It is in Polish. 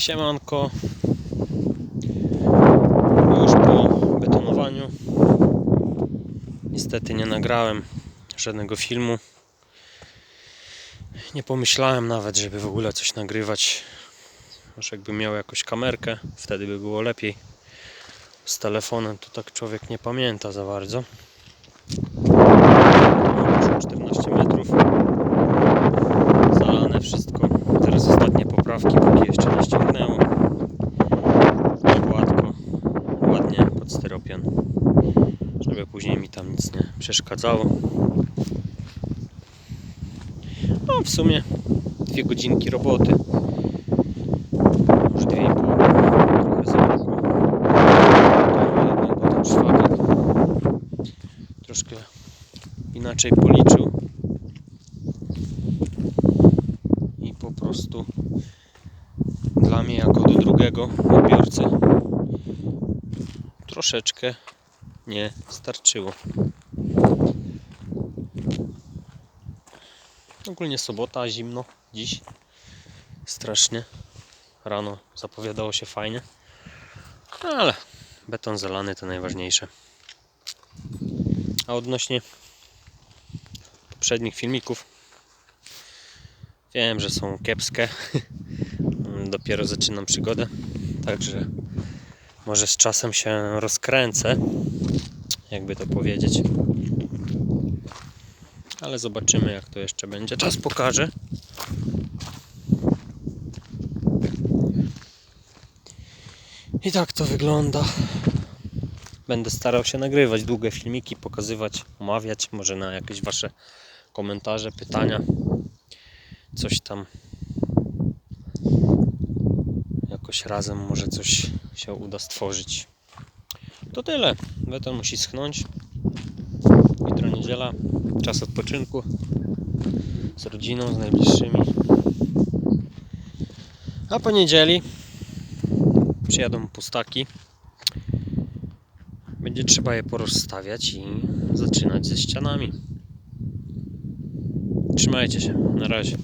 Siemanko. Już po betonowaniu. Niestety nie nagrałem żadnego filmu. Nie pomyślałem nawet, żeby w ogóle coś nagrywać. Może jakbym miał jakąś kamerkę, wtedy by było lepiej. Z telefonem to tak człowiek nie pamięta za bardzo. Pod styropian. Żeby później mi tam nic nie przeszkadzało. No w sumie dwie godzinki roboty. Dwie i pół. Trochę troszkę inaczej policzył i po prostu dla mnie jako do drugiego odbiorcy troszeczkę nie starczyło. Ogólnie sobota, zimno dziś. Strasznie. Rano zapowiadało się fajnie. Ale beton zalany to najważniejsze. A odnośnie poprzednich filmików wiem, że są kiepskie. Dopiero zaczynam przygodę. Także może z czasem się rozkręcę. Jakby to powiedzieć. Ale zobaczymy jak to jeszcze będzie. Czas pokaże. I tak to wygląda. Będę starał się nagrywać długie filmiki, pokazywać, omawiać, może na jakieś Wasze komentarze, pytania. Coś tam jakoś razem może coś się uda stworzyć. To tyle. Beton musi schnąć. Jutro niedziela, czas odpoczynku z rodziną, z najbliższymi. A po niedzieli przyjadą pustaki. Będzie trzeba je porozstawiać i zaczynać ze ścianami. Trzymajcie się. Na razie.